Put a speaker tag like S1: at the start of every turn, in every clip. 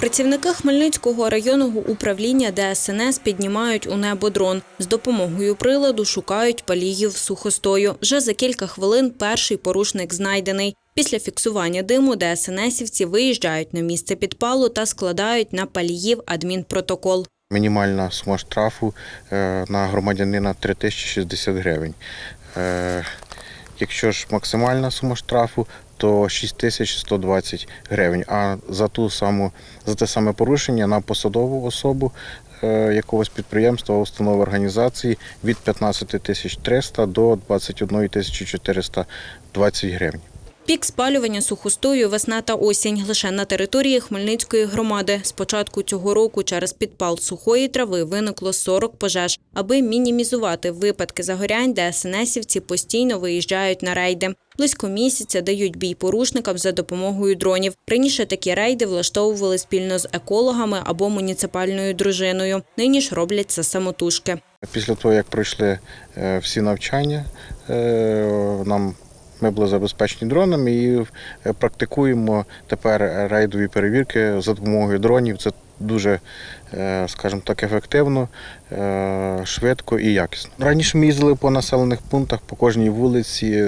S1: Працівники Хмельницького районного управління ДСНС піднімають у небо дрон. З допомогою приладу шукають паліїв сухостою. Вже за кілька хвилин перший порушник знайдений. Після фіксування диму ДСНСівці виїжджають на місце підпалу та складають на паліїв адмінпротокол.
S2: Мінімальна сума штрафу е, на громадянина 3060 гривень. Якщо ж максимальна сума штрафу, то 6120 гривень. А за ту саму за те саме порушення на посадову особу е, якогось підприємства, установи організації від 15 300 до 21 420 гривень.
S1: Пік спалювання сухостою весна та осінь лише на території Хмельницької громади. З початку цього року через підпал сухої трави виникло 40 пожеж. Аби мінімізувати випадки загорянь, ДСНСівці постійно виїжджають на рейди. Близько місяця дають бій порушникам за допомогою дронів. Раніше такі рейди влаштовували спільно з екологами або муніципальною дружиною. Нині ж роблять це самотужки.
S2: Після того, як пройшли е, всі навчання, е, нам ми були забезпечені дронами і е, практикуємо тепер рейдові перевірки за допомогою дронів. Це дуже, е, скажімо так, ефективно, е, швидко і якісно. Раніше ми їздили по населених пунктах, по кожній вулиці,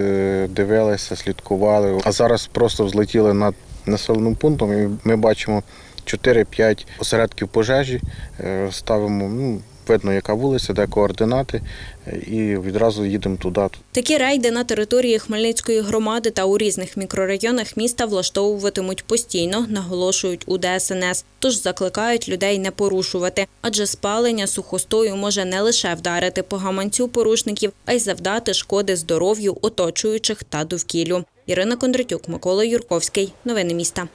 S2: дивилися, слідкували. А зараз просто взлетіли над населеним пунктом, і ми бачимо 4-5 осередків пожежі, ставимо. Ну, Видно, яка вулиця, де координати, і відразу їдемо туди.
S1: Такі рейди на території Хмельницької громади та у різних мікрорайонах міста влаштовуватимуть постійно, наголошують у ДСНС. Тож закликають людей не порушувати, адже спалення сухостою може не лише вдарити по гаманцю порушників, а й завдати шкоди здоров'ю оточуючих та довкіллю. Ірина Кондратюк, Микола Юрковський. Новини міста.